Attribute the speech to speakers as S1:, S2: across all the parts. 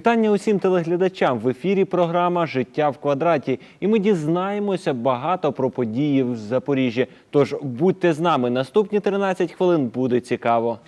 S1: Вітання усім телеглядачам. В ефірі програма Життя в квадраті. І ми дізнаємося багато про події в Запоріжжі. Тож будьте з нами. Наступні 13 хвилин буде цікаво.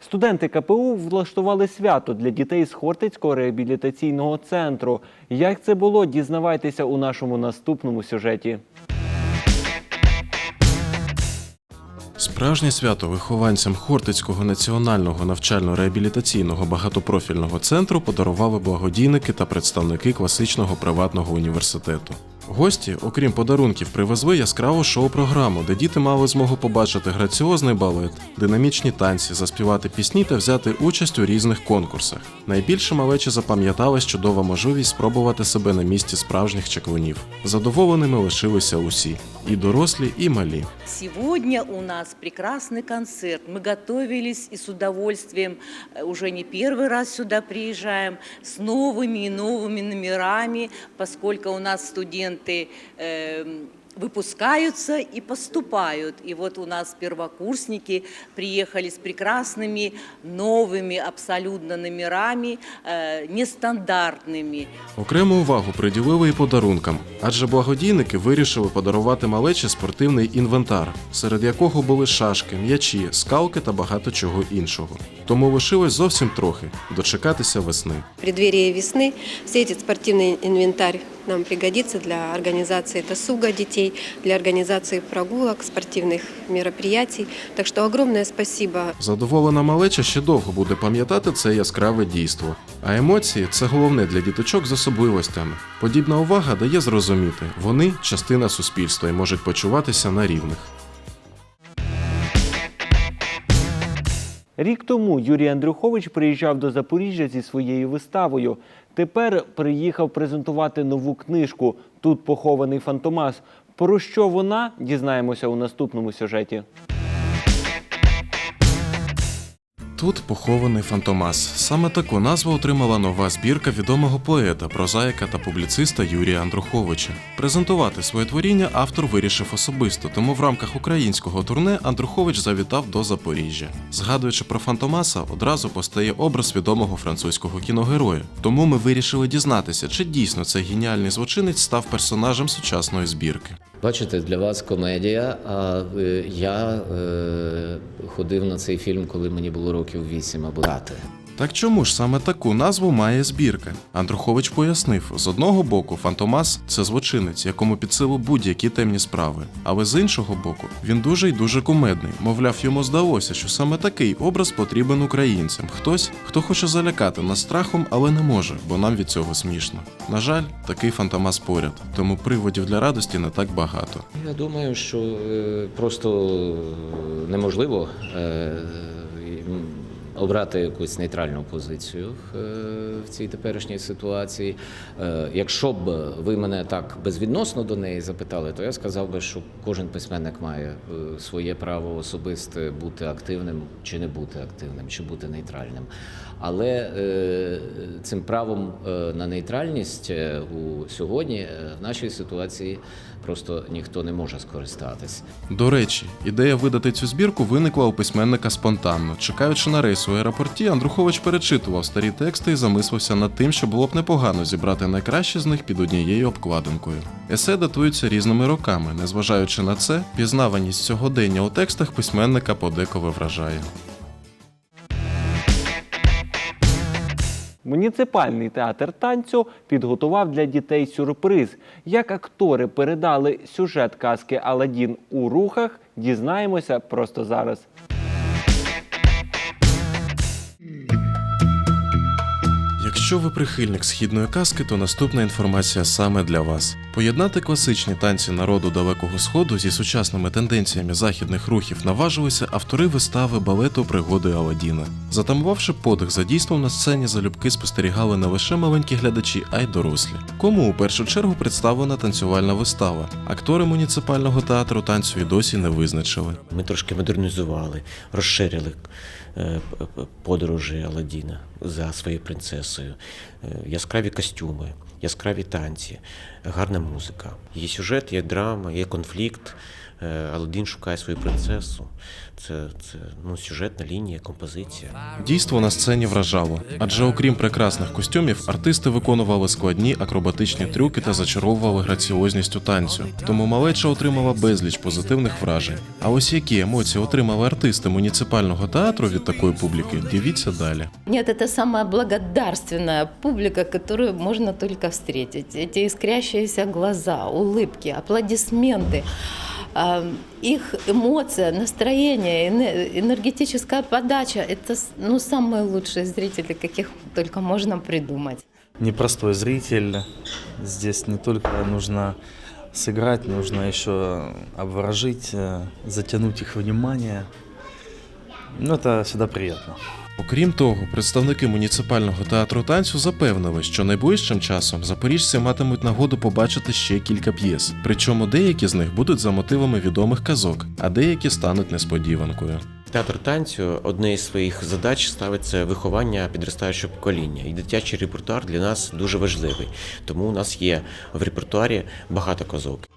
S1: Студенти КПУ влаштували свято для дітей з Хортицького реабілітаційного центру. Як це було, дізнавайтеся у нашому наступному сюжеті.
S2: Справжнє свято вихованцям Хортицького національного навчально-реабілітаційного багатопрофільного центру подарували благодійники та представники класичного приватного університету. Гості, окрім подарунків, привезли яскраву шоу-програму, де діти мали змогу побачити граціозний балет, динамічні танці, заспівати пісні та взяти участь у різних конкурсах. Найбільше малечі запам'яталась чудова можливість спробувати себе на місці справжніх чаклунів. Задоволеними лишилися усі і дорослі, і малі.
S3: Сегодня у нас прекрасный концерт. Мы готовились и с удовольствием э, уже не первый раз сюда приезжаем с новыми и новыми номерами, поскольку у нас студенты эм, выпускаются и поступают. И вот у нас первокурсники приехали с прекрасными новыми абсолютно номерами, э, нестандартными.
S2: Окрему увагу приділили і подарункам, адже благодійники вирішили подарувати малечі спортивний інвентар, серед якого були шашки, м'ячі, скалки та багато чого іншого. Тому лишилось зовсім трохи дочекатися весни.
S4: В преддверии весны все этот спортивный инвентарь нам пригодится для организации досуга детей, для организации прогулок, спортивных мероприятий. Так что огромное спасибо
S2: Задоволена малеча ще довго буде пам'ятати це яскраве дійство. А емоції це головне для діточок з особливостями. Подібна увага дає зрозуміти, вони частина суспільства і можуть почуватися на рівних.
S1: Рік тому Юрій Андрюхович приїжджав до Запоріжжя зі своєю виставою. Тепер приїхав презентувати нову книжку Тут похований Фантомас. Про що вона дізнаємося у наступному сюжеті.
S2: Тут похований Фантомас. Саме таку назву отримала нова збірка відомого поета, прозаїка та публіциста Юрія Андруховича. Презентувати своє творіння автор вирішив особисто, тому в рамках українського турне Андрухович завітав до Запоріжжя. Згадуючи про Фантомаса, одразу постає образ відомого французького кіногероя. Тому ми вирішили дізнатися, чи дійсно цей геніальний злочинець став персонажем сучасної збірки.
S5: Бачите, для вас комедія. А е, я е, ходив на цей фільм, коли мені було років вісім або 9.
S2: Так чому ж саме таку назву має збірка? Андрухович пояснив: з одного боку, Фантомас це злочинець, якому під силу будь-які темні справи. Але з іншого боку, він дуже й дуже кумедний. Мовляв, йому здалося, що саме такий образ потрібен українцям. Хтось, хто хоче залякати нас страхом, але не може, бо нам від цього смішно. На жаль, такий Фантомас поряд, тому приводів для радості не так багато.
S5: Я думаю, що е, просто е, неможливо е, обрати якусь нейтральну позицію е, в цій теперішній ситуації. Е, Якщо б ви мене так безвідносно до неї запитали, то я сказав би, що кожен письменник має е, своє право особисте бути активним чи не бути активним, чи бути нейтральним. Але е, цим правом е, на нейтральність е, у сьогодні е, в нашій ситуації просто ніхто не може скористатись.
S2: До речі, ідея видати цю збірку виникла у письменника спонтанно. Чекаючи на рейс у аеропорті, Андрухович перечитував старі тексти і замислився над тим, що було б непогано зібрати найкращі з них під однією обкладинкою. Есе датуються різними роками. Незважаючи на це, пізнаваність сьогодення у текстах письменника подеколи вражає.
S1: Муніципальний театр танцю підготував для дітей сюрприз. Як актори передали сюжет казки Аладдін у рухах, дізнаємося просто зараз.
S2: Якщо ви прихильник східної казки, то наступна інформація саме для вас. Поєднати класичні танці народу Далекого Сходу зі сучасними тенденціями західних рухів наважилися автори вистави балету Пригоди Аладдіна. Затамувавши подих за дійством на сцені, залюбки спостерігали не лише маленькі глядачі, а й дорослі. Кому у першу чергу представлена танцювальна вистава. Актори муніципального театру танцю і досі не визначили.
S6: Ми трошки модернізували, розширили подорожі Аладдіна за своєю принцесою, Е, яскраві костюми, яскраві танці, гарна музика. Є сюжет, є драма, є конфлікт, Е, Аладдін шукає свою принцесу. Це, це ну, сюжетна лінія, композиція.
S2: Дійство на сцені вражало, адже окрім прекрасних костюмів, артисти виконували складні акробатичні трюки та зачаровували граціозністю танцю. Тому малеча отримала безліч позитивних вражень. А ось які емоції отримали артисти муніципального театру від такої публіки, дивіться далі.
S7: Нет, это самая благодарственная публика, которую можно только встретить. Эти искрящиеся глаза, улыбки, аплодисменты, а, их эмоция, настроение, эне- энергетическая подача – это с- ну, самые лучшие зрители, каких только можно придумать.
S8: непростой зритель. Здесь не только нужно сыграть, нужно еще обворожить, э, затянуть их внимание. Ну, это всегда приятно.
S2: Окрім того, представники муніципального театру танцю запевнили, що найближчим часом запоріжці матимуть нагоду побачити ще кілька п'єс. Причому деякі з них будуть за мотивами відомих казок, а деякі стануть несподіванкою.
S6: Театр танцю одне із своїх задач ставить це виховання підростаючого покоління. І дитячий репертуар для нас дуже важливий. Тому у нас є в репертуарі багато казок.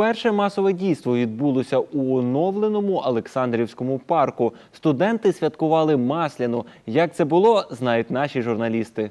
S1: Перше масове дійство відбулося у оновленому Олександрівському парку. Студенти святкували масляну. Як це було, знають наші журналісти.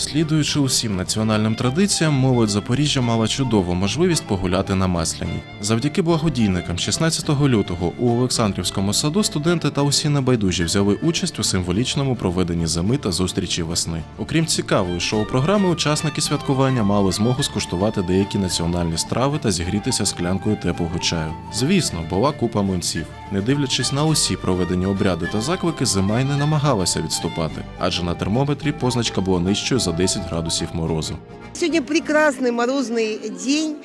S2: Слідуючи усім національним традиціям, молодь Запоріжжя мала чудову можливість погуляти на Масляній. Завдяки благодійникам 16 лютого у Олександрівському саду студенти та усі небайдужі взяли участь у символічному проведенні зими та зустрічі весни. Окрім цікавої шоу-програми, учасники святкування мали змогу скуштувати деякі національні страви та зігрітися склянкою теплого чаю. Звісно, була купа млинців. Не дивлячись на усі проведені обряди та заклики, зима й не намагалася відступати, адже на термометрі позначка була нижчою за 10 градусів морозу.
S9: Сегодня прекрасный морозный день,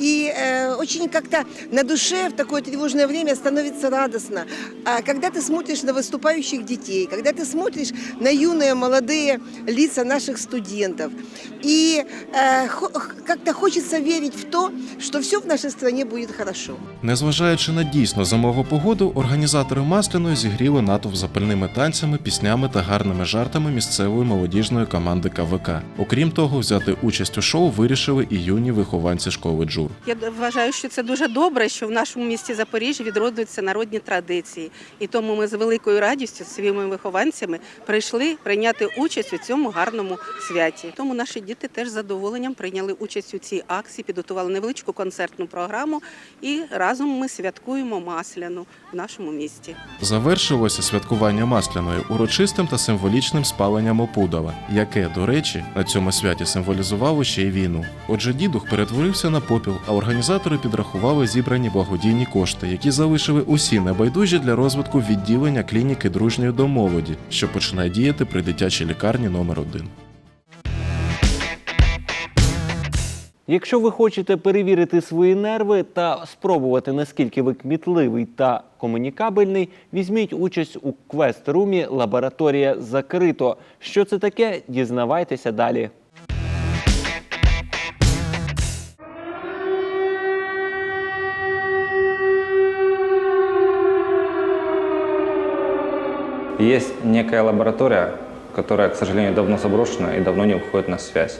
S9: и э, очень как-то на душе в такое тревожное время становится радостно. А когда ты смотришь на выступающих детей, когда ты смотришь на юные молодые лица наших студентов, и э, хо- как-то хочется верить в то, что все в нашей стране будет хорошо.
S2: Незважаючи на дійсно зимову погоду, організатори масляної зігріли натовп запальними танцями, піснями та гарними жартами місцевої молодіжної команди КВК. Окрім того, взяти участь у шоу вирішили і юні вихованці школи Джур.
S10: Я вважаю, що це дуже добре, що в нашому місті Запоріжжя відроджуються народні традиції. І тому ми з великою радістю своїми вихованцями прийшли прийняти участь у цьому гарному святі. Тому наші діти теж з задоволенням прийняли участь у цій акції, підготували невеличку концертну програму і разом ми святкуємо масляну в нашому місті.
S2: Завершилося святкування масляної урочистим та символічним спаленням опудала, яке, до речі, на цьому святі символізувало ще й війну. Отже, дідух перетворився на попіл, а організатори підрахували зібрані благодійні кошти, які залишили усі небайдужі для розвитку відділення клініки дружньої до молоді, що починає діяти при дитячій лікарні номер 1
S1: Якщо ви хочете перевірити свої нерви та спробувати наскільки ви кмітливий та комунікабельний, візьміть участь у квест-румі Лабораторія закрито. Що це таке? Дізнавайтеся далі.
S11: Есть некая лаборатория, которая, к сожалению, давно заброшена и давно не выходит на связь.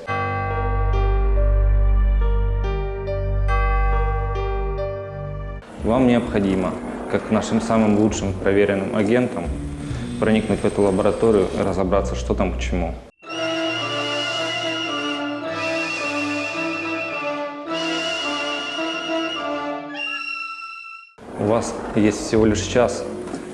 S11: Вам необходимо, как нашим самым лучшим проверенным агентам, проникнуть в эту лабораторию и разобраться, что там к чему. У вас есть всего лишь час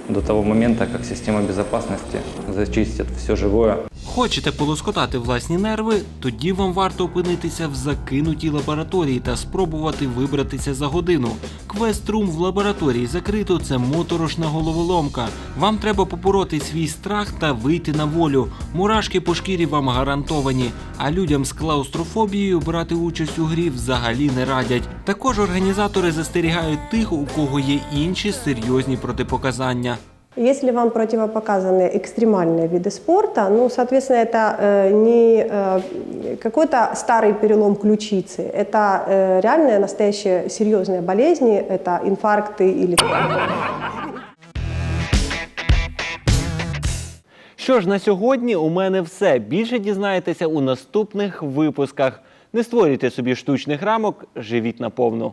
S11: до того момента, как система безопасности зачистит все живое
S1: Хочете полоскотати власні нерви? Тоді вам варто опинитися в закинутій лабораторії та спробувати вибратися за годину. Квест-рум в лабораторії закрито це моторошна головоломка. Вам треба побороти свій страх та вийти на волю. Мурашки по шкірі вам гарантовані, а людям з клаустрофобією брати участь у грі взагалі не радять. Також організатори застерігають тих, у кого є інші серйозні протипоказання.
S12: Если вам противопоказаны экстремальные виды спорта, ну, соответственно, это э, не э, какой-то старый перелом ключицы, это э, реальные, настоящие серьезные болезни, это инфаркты или
S1: Що ж, на сьогодні у мене все. Більше дізнаєтеся у наступних випусках. Не створюйте собі штучних рамок, живіть наповну.